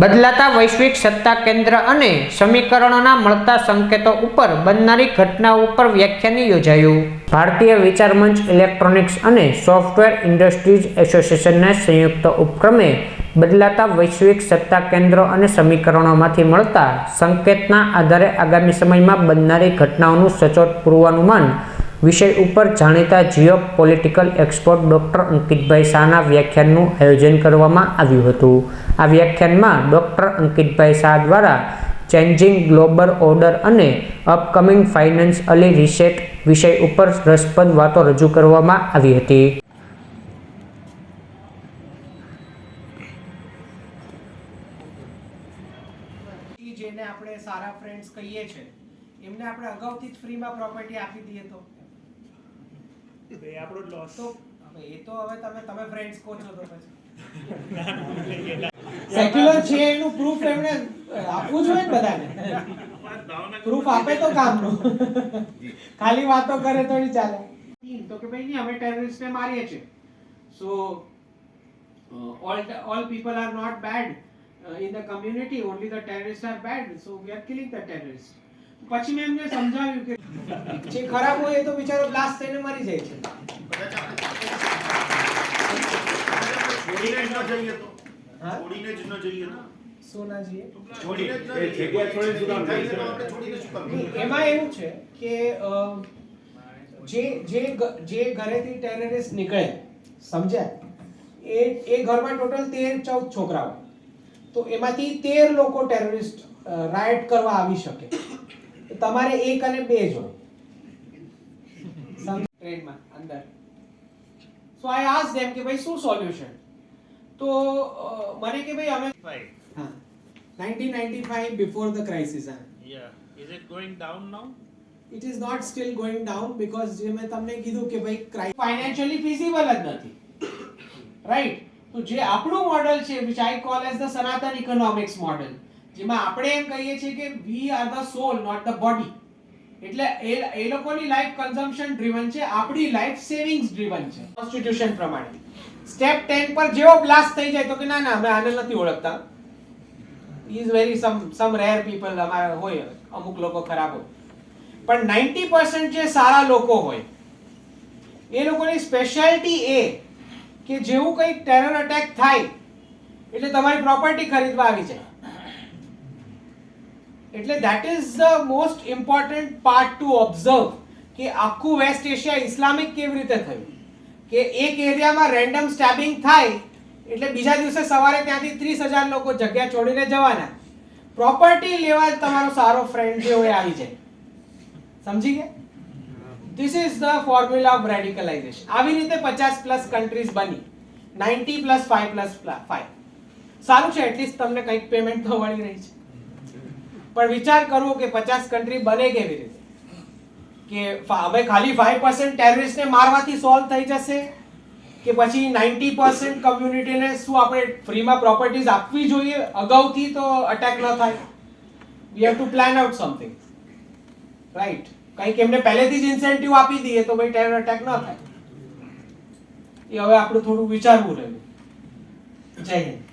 બદલાતા વૈશ્વિક સત્તા કેન્દ્ર અને સમીકરણોના મળતા સંકેતો ઉપર બનનારી ઘટનાઓ ઉપર વ્યાખ્યાન યોજાયું. ભારતીય વિચાર મંચ ઇલેક્ટ્રોનિક્સ અને સોફ્ટવેર ઇન્ડસ્ટ્રીઝ એસોસિએશનના સંયુક્ત ઉપક્રમે બદલાતા વૈશ્વિક સત્તા કેન્દ્રો અને સમીકરણોમાંથી મળતા સંકેતના આધારે આગામી સમયમાં બનનારી ઘટનાઓનું સચોટ પૂર્વાનુમાન વિષય ઉપર જાણીતા geo political expert doctor Ankitbhai શાહના વ્યાખ્યાનનું આયોજન કરવામાં આવ્યું હતું. આ વ્યાખ્યાનમાં ડૉક્ટર અંકિતભાઈ શાહ દ્વારા ચેન્જિંગ ગ્લોબલ ઓર્ડર અને અપકમિંગ ફાઇનાન્સ અલી રિસેટ વિષય ઉપર રસપ્રદ વાતો રજૂ કરવામાં આવી હતી. જેને આપણે સારા ફ્રેન્ડ્સ કહીએ છીએ, એમને આપણે અગાઉથી જ ફ્રીમાં પ્રોપર્ટી આપી દઈએ તો. એ આપણો લોસ તો એ તો હવે તમે તમે ફ્રેન્ડ્સ કહો છો તો પછી. સેક્યુલર છે એનું પ્રૂફ એમને આપવું જોઈએ ને બધાને. પ્રૂફ આપે તો કામનું. ખાલી વાતો કરે તો ઈ ચાલે. તો કે ભાઈ નહીં અમે ટેરરિસ્ટને મારીએ છીએ. So all all people are not bad in the community only the terrorist are bad so we are killing the terrorist પછી મેં એમને સમજાવ્યું કે જે ખરાબ હોય એ તો બિચારો બ્લાસ્ટ થઈને મરી જાય છે. છોડીને જ ન જઈએ તો. છોડીને જ ન જઈએ તો એમાં એવું કે જે જે જે ઘરેથી ટેરરિસ્ટ નીકળે સમજ્યા? એ એ ઘરમાં ટોટલ તેર ચૌદ છોકરાઓ. તો એમાંથી તેર લોકો ટેરરિસ્ટ રાઇટ કરવા આવી શકે. તમારે એક અને બે જ ટ્રેનમાં અંદર. સો આઈ આસ્ક ધેમ કે ભાઈ શું સોલ્યુશન તો મને કે ભાઈ અમે. હા. 1995 before the crisis હા. Yeah. Is it going down now? It is not still going down because જે મેં તમને કીધું કે ભાઈ ક્રાઈ ફાઇનાન્શિયલી ફિઝિબલ જ નથી. રાઈટ તો જે આપણું મોડલ છે which I call as the Sanatan economics model જેમાં આપણે એમ કહીએ છીએ કે we are the soul not the body એટલે એ એ લોકોની લાઈફ કન્ઝમ્પશન ડ્રીવન છે, આપણી લાઈફ સેવિંગ્સ ડ્રીવન છે. કોન્સ્ટિટ્યુશન પ્રમાણે. સ્ટેપ 10 પર જેવો બ્લાસ્ટ થઈ જાય તો કે ના ના, અમે આને નથી ઓળખતા. Is very some some rare people અમારા હોય, અમુક લોકો ખરાબ હોય. પણ નાઇન્ટી પર્સન્ટ જે સારા લોકો હોય, એ લોકોની સ્પેશિયાલિટી એ કે જેવું કંઈક ટેરર અટેક થાય, એટલે તમારી પ્રોપર્ટી ખરીદવા આવી જાય. એટલે that is the most important part to observe કે આખું વેસ્ટ એશિયા ઇસ્લામિક કેવી રીતે થયું? કે એક એરિયામાં રેન્ડમ સ્ટેબિંગ થાય, એટલે બીજા દિવસે સવારે ત્યાંથી ત્રીસ હજાર લોકો જગ્યા છોડીને જવાના. પ્રોપર્ટી લેવા તમારો સારો ફ્રેન્ડ જે હોય આવી જાય. સમજી ગયા? This is the formula of radicalisation આવી રીતે પચાસ પ્લસ કન્ટ્રીઝ બની. Ninety plus five plus five સારું છે એટલીસ્ટ તમને કંઈક પેમેન્ટ તો મળી રહી છે. પણ વિચાર કરવો કે પચાસ કન્ટ્રી બને કેવી રીતે? કે હવે ખાલી ફાઈવ પર્સન્ટ ટેરરિસ્ટને મારવાથી સોલ્વ થઈ જશે? કે પછી નાઇન્ટી પર્સન્ટ કમ્યુનિટીને શું આપણે ફ્રીમાં પ્રોપર્ટીઝ આપવી જોઈએ? અગાઉથી તો અટેક ન થાય. We have to plan out something right કંઈક એમને પહેલેથી જ ઇન્સેન્ટિવ આપી દઈએ તો ભાઈ ટેરર અટેક ન થાય. એ હવે આપણું થોડું વિચારવું રહ્યું. જય હિન્દ.